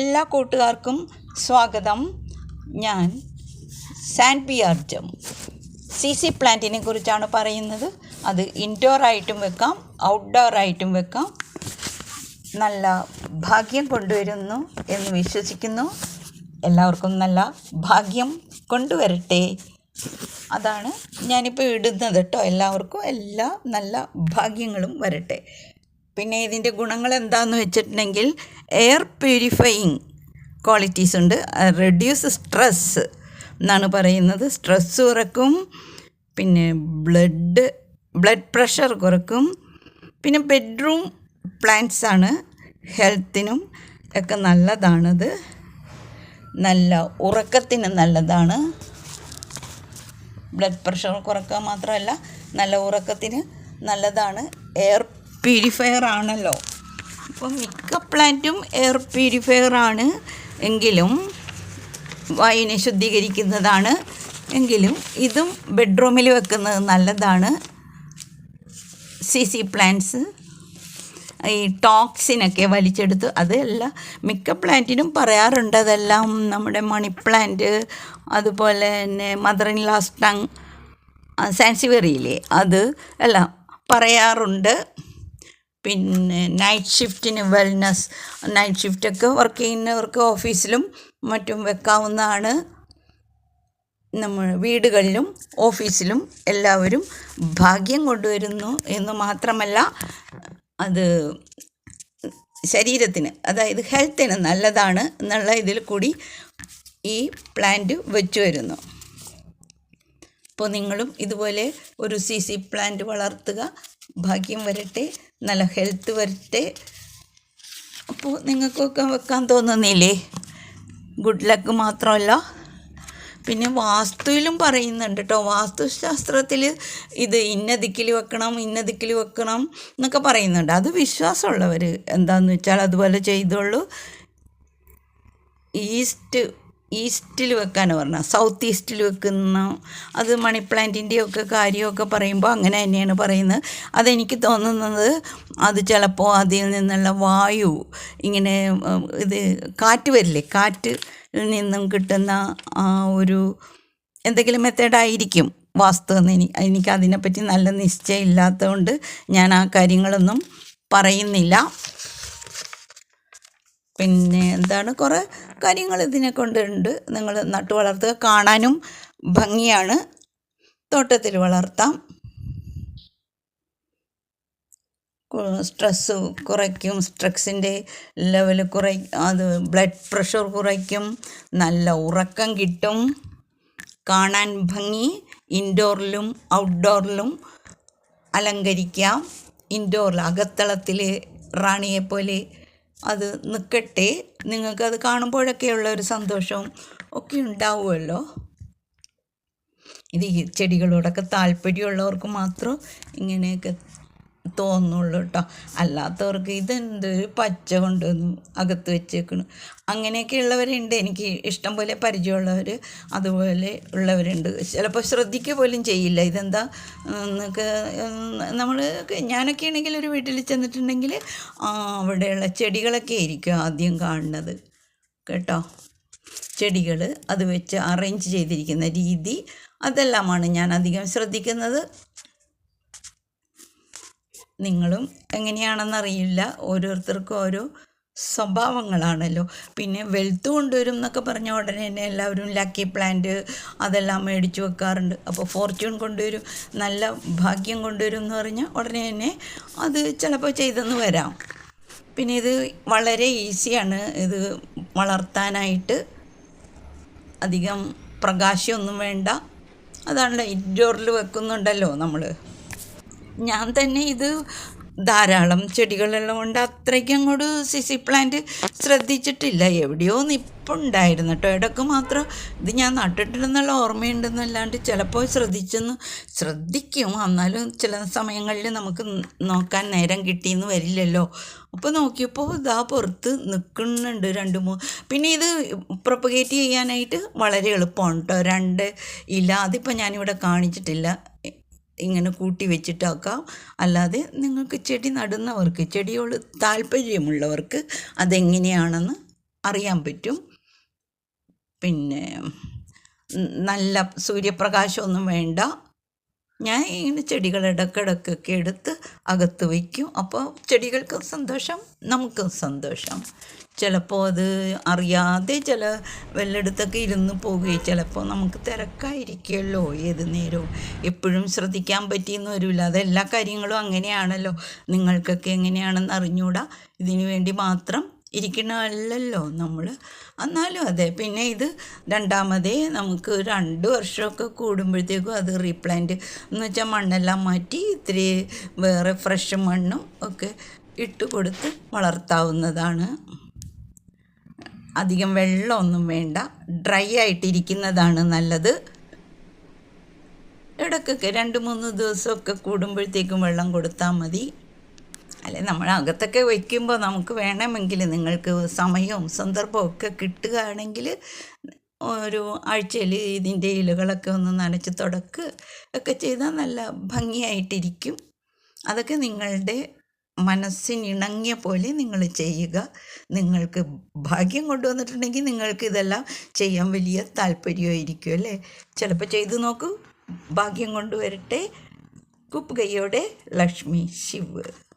എല്ലാ കൂട്ടുകാർക്കും സ്വാഗതം. ഞാൻ സാൻ പി ആർജം സി സി പ്ലാന്റിനെ കുറിച്ചാണ് പറയുന്നത്. അത് ഇൻഡോർ ആയിട്ടും വെക്കാം ഔട്ട്ഡോർ ആയിട്ടും വെക്കാം. നല്ല ഭാഗ്യം കൊണ്ടുവരുന്നു എന്ന് വിശ്വസിക്കുന്നു. എല്ലാവർക്കും നല്ല ഭാഗ്യം കൊണ്ടുവരട്ടെ. അതാണ് ഞാനിപ്പോൾ ഇടുന്നത് കേട്ടോ. എല്ലാവർക്കും എല്ലാ നല്ല ഭാഗ്യങ്ങളും വരട്ടെ. പിന്നെ ഇതിന്റെ ഗുണങ്ങൾ എന്താണെന്ന് വെച്ചിട്ടുണ്ടെങ്കിൽ എയർ പ്യൂരിഫയിങ് ക്വാളിറ്റീസ് ഉണ്ട്. റെഡ്യൂസ് സ്ട്രെസ് എന്നാണ് പറയുന്നത്. സ്ട്രെസ് കുറക്കും പിന്നെ ബ്ലഡ് ബ്ലഡ് പ്രഷർ കുറക്കും. പിന്നെ ബെഡ്റൂം പ്ലാന്റ്സ് ആണ്. ഹെൽത്തിനും ഒക്കെ നല്ലതാണത്. നല്ല ഉറക്കത്തിന് നല്ലതാണ്. ബ്ലഡ് പ്രഷർ കുറക്കുക മാത്രമല്ല നല്ല ഉറക്കത്തിന് നല്ലതാണ്. എയർ പ്യൂരിഫയർ ആണല്ലോ അപ്പം മിക്ക പ്ലാന്റും എയർ പ്യൂരിഫയർ ആണ് എങ്കിലും വായുവിനെ ശുദ്ധീകരിക്കുന്നതാണ്. എങ്കിലും ഇതും ബെഡ്റൂമിൽ വെക്കുന്നത് നല്ലതാണ്. സി സി പ്ലാന്റ്സ് ഈ ടോക്സിനൊക്കെ വലിച്ചെടുത്ത് അതല്ല മിക്ക പ്ലാന്റിനും പറയാറുണ്ട് അതെല്ലാം നമ്മുടെ മണി പ്ലാന്റ് അതുപോലെ തന്നെ മദർ ഇൻ ലാസ് ടങ് സാൻസിവെറിയില്ലേ അത് എല്ലാം പറയാറുണ്ട്. പിന്നെ നൈറ്റ് ഷിഫ്റ്റിന് വെൽനസ് നൈറ്റ് ഷിഫ്റ്റൊക്കെ വർക്ക് ചെയ്യുന്നവർക്ക് ഓഫീസിലും മറ്റും വെക്കാവുന്നതാണ്. നമ്മൾ വീടുകളിലും ഓഫീസിലും എല്ലാവരും ഭാഗ്യം കൊണ്ടുവരുന്നു എന്ന് മാത്രമല്ല അത് ശരീരത്തിന് അതായത് ഹെൽത്തിന് നല്ലതാണ് എന്നുള്ള ഇതിൽ കൂടി ഈ പ്ലാന്റ് വെച്ചു വരുന്നു. അപ്പോൾ നിങ്ങളും ഇതുപോലെ ഒരു സി സി പ്ലാന്റ് വളർത്തുക ഭാഗ്യം വരട്ടെ. നല്ല ഹെൽത്ത് വരട്ടെ. അപ്പോൾ നിങ്ങൾക്കൊക്കെ വെക്കാൻ തോന്നുന്നില്ലേ? ഗുഡ് ലക്ക് മാത്രമല്ല. പിന്നെ വാസ്തുവിലും പറയുന്നുണ്ട് കേട്ടോ വാസ്തുശാസ്ത്രത്തിൽ ഇത് ഇന്ന ദിക്കിൽ വെക്കണം ഇന്ന ദിക്കിൽ വെക്കണം എന്നൊക്കെ പറയുന്നുണ്ട്. അത് വിശ്വാസമുള്ളവർ എന്താണെന്ന് വെച്ചാൽ അതുപോലെ ചെയ്തോളൂ ഈസ്റ്റ് ഈസ്റ്റിൽ വെക്കാനാണ് പറഞ്ഞത് സൗത്ത് ഈസ്റ്റിൽ വെക്കുന്ന അത് മണി പ്ലാന്റിന്റെയൊക്കെ കാര്യമൊക്കെ പറയുമ്പോൾ അങ്ങനെ തന്നെയാണ് പറയുന്നത്. അതെനിക്ക് തോന്നുന്നത് അത് ചിലപ്പോൾ അതിൽ നിന്നുള്ള വായു ഇങ്ങനെ ഇത് കാറ്റ് വരില്ലേ? കാറ്റിൽ നിന്നും കിട്ടുന്ന ആ ഒരു എന്തെങ്കിലും മെത്തേഡായിരിക്കും വാസ്തു എന്ന് എനിക്ക് എനിക്ക് അതിനെപ്പറ്റി നല്ല നിശ്ചയമില്ലാത്തതുകൊണ്ട് ഞാൻ ആ കാര്യങ്ങളൊന്നും പറയുന്നില്ല. പിന്നെ എന്താണ്? കുറേ കാര്യങ്ങൾ ഇതിനെ കൊണ്ടുണ്ട് നിങ്ങൾ നട്ടു വളർത്തുക കാണാനും ഭംഗിയാണ്. തോട്ടത്തിൽ വളർത്താം. സ്ട്രെസ്സ് കുറയ്ക്കും. സ്ട്രെസ്സിന്റെ ലെവൽ കുറയ് അത് ബ്ലഡ് പ്രഷർ കുറയ്ക്കും. നല്ല ഉറക്കം കിട്ടും. കാണാൻ ഭംഗി. ഇൻഡോറിലും ഔട്ട്ഡോറിലും അലങ്കരിക്കാം. ഇൻഡോറിൽ അകത്തളത്തിൽ റാണിയെപ്പോലെ അത് നിൽക്കട്ടെ നിങ്ങൾക്കത് കാണുമ്പോഴൊക്കെയുള്ള ഒരു സന്തോഷവും ഒക്കെ ഉണ്ടാവുമല്ലോ. ഇത് ഈ ചെടികളോടൊക്കെ താല്പര്യമുള്ളവർക്ക് മാത്രം ഇങ്ങനെയൊക്കെ തോന്നുള്ളൂ കേട്ടോ അല്ലാത്തവർക്ക് ഇതെന്ത് പച്ച കൊണ്ടുവന്നു അകത്ത് വെച്ചേക്കണു. അങ്ങനെയൊക്കെ ഉള്ളവരുണ്ട് എനിക്ക് ഇഷ്ടം പോലെ പരിചയമുള്ളവർ അതുപോലെ ഉള്ളവരുണ്ട്. ചിലപ്പോൾ ശ്രദ്ധിക്ക പോലും ചെയ്യില്ല. ഇതെന്താ? എന്നൊക്കെ നമ്മൾ ഞാനൊക്കെ ആണെങ്കിൽ ഒരു വീട്ടിൽ ചെന്നിട്ടുണ്ടെങ്കിൽ അവിടെയുള്ള ചെടികളൊക്കെ ആയിരിക്കും ആദ്യം കാണുന്നത്. കേട്ടോ? ചെടികൾ അത് വെച്ച് അറേഞ്ച് ചെയ്തിരിക്കുന്ന രീതി അതെല്ലാമാണ് ഞാൻ അധികം ശ്രദ്ധിക്കുന്നത്. നിങ്ങളും എങ്ങനെയാണെന്നറിയില്ല. ഓരോരുത്തർക്കും ഓരോ സ്വഭാവങ്ങളാണല്ലോ. പിന്നെ വെളുത്ത് കൊണ്ടുവരും എന്നൊക്കെ പറഞ്ഞ ഉടനെ തന്നെ എല്ലാവരും ലക്കി പ്ലാന്റ് അതെല്ലാം മേടിച്ച് വെക്കാറുണ്ട്. അപ്പോൾ ഫോർച്യൂൺ കൊണ്ടുവരും നല്ല ഭാഗ്യം കൊണ്ടുവരും എന്ന് പറഞ്ഞാൽ ഉടനെ തന്നെ അത് ചിലപ്പോൾ ചെയ്തെന്ന് വരാം. പിന്നെ ഇത് വളരെ ഈസിയാണ്. ഇത് വളർത്താനായിട്ട് അധികം പ്രകാശമൊന്നും വേണ്ട. അതാണല്ലോ ഇൻഡോറിൽ വെക്കുന്നുണ്ടല്ലോ നമ്മൾ ഞാൻ തന്നെ ഇത് ധാരാളം ചെടികളെല്ലാം കൊണ്ട് അത്രയ്ക്ക് അങ്ങോട്ട് സിസി പ്ലാന്റ് ശ്രദ്ധിച്ചിട്ടില്ല. എവിടെയോ നിപ്പുണ്ടായിരുന്നു കേട്ടോ ഇടയ്ക്ക് മാത്രം ഇത് ഞാൻ നട്ടിട്ടില്ലെന്നുള്ള ഓർമ്മയുണ്ടെന്നല്ലാണ്ട് ചിലപ്പോൾ ശ്രദ്ധിച്ചെന്ന് ശ്രദ്ധിക്കും. എന്നാലും ചില സമയങ്ങളിൽ നമുക്ക് നോക്കാൻ നേരം കിട്ടിയെന്ന് വരില്ലല്ലോ. അപ്പോൾ നോക്കിയപ്പോൾ ഇതാ പുറത്ത് നിൽക്കുന്നുണ്ട് രണ്ട് മൂന്ന് പിന്നെ ഇത് പ്രൊപ്പഗേറ്റ് ചെയ്യാനായിട്ട് വളരെ എളുപ്പമാണ് കേട്ടോ രണ്ട് ഇല്ല അതിപ്പോൾ ഞാനിവിടെ കാണിച്ചിട്ടില്ല. ഇങ്ങനെ കൂട്ടി വെച്ചിട്ടാക്കാം. അല്ലാതെ നിങ്ങൾക്ക് ചെടി നടുന്നവർക്ക് ചെടിയോട് താല്പര്യമുള്ളവർക്ക് അതെങ്ങനെയാണെന്ന് അറിയാൻ പറ്റും. പിന്നെ നല്ല സൂര്യപ്രകാശമൊന്നും വേണ്ട. ഞാൻ ഇങ്ങനെ ചെടികൾ ഇടക്കിടക്കൊക്കെ എടുത്ത് അകത്ത് വയ്ക്കും. അപ്പോൾ ചെടികൾക്കും സന്തോഷം നമുക്കും സന്തോഷം. ചിലപ്പോൾ അത് അറിയാതെ ചില വല്ലയിടത്തൊക്കെ ഇരുന്ന് പോവുകയും ചിലപ്പോൾ നമുക്ക് തിരക്കായിരിക്കുമല്ലോ ഏത് നേരവും. എപ്പോഴും ശ്രദ്ധിക്കാൻ പറ്റിയെന്ന് വരില്ല. അതെല്ലാ കാര്യങ്ങളും അങ്ങനെയാണല്ലോ. നിങ്ങൾക്കൊക്കെ എങ്ങനെയാണെന്ന് അറിഞ്ഞുകൂടാ ഇതിനു വേണ്ടി മാത്രം ഇരിക്കണമല്ലല്ലോ നമ്മൾ എന്നാലും അതെ പിന്നെ ഇത് രണ്ടാമതേ നമുക്ക് രണ്ട് വർഷമൊക്കെ കൂടുമ്പോഴത്തേക്കും അത് റീപ്ലാന്റ് എന്ന് വെച്ചാൽ മണ്ണെല്ലാം മാറ്റി ഇത്തിരി വേറെ ഫ്രഷ് മണ്ണും ഒക്കെ ഇട്ട് കൊടുത്ത് വളർത്താവുന്നതാണ്. അധികം വെള്ളമൊന്നും വേണ്ട ഡ്രൈ ആയിട്ടിരിക്കുന്നതാണ് നല്ലത്. ഇടക്കൊക്കെ രണ്ട് മൂന്ന് ദിവസമൊക്കെ കൂടുമ്പോഴത്തേക്കും വെള്ളം കൊടുത്താൽ മതി. അല്ലെ നമ്മൾ അകത്തൊക്കെ വയ്ക്കുമ്പോൾ നമുക്ക് വേണമെങ്കിൽ നിങ്ങൾക്ക് സമയവും സന്ദർഭവും ഒക്കെ കിട്ടുകയാണെങ്കിൽ ഒരു ആഴ്ചയിൽ ഇതിന്റെ ഇലകളൊക്കെ ഒന്ന് നനച്ച് തുടക്ക് ഒക്കെ ചെയ്താൽ നല്ല ഭംഗിയായിട്ടിരിക്കും. അതൊക്കെ നിങ്ങളുടെ മനസ്സിനിണങ്ങിയ പോലെ നിങ്ങൾ ചെയ്യുക. നിങ്ങൾക്ക് ഭാഗ്യം കൊണ്ടുവന്നിട്ടുണ്ടെങ്കിൽ നിങ്ങൾക്ക് ഇതെല്ലാം ചെയ്യാൻ വലിയ താല്പര്യമായിരിക്കും അല്ലേ? ചിലപ്പോൾ ചെയ്തു നോക്കൂ. ഭാഗ്യം കൊണ്ടുവരട്ടെ. കുപ്പ് ലക്ഷ്മി ശിവ്.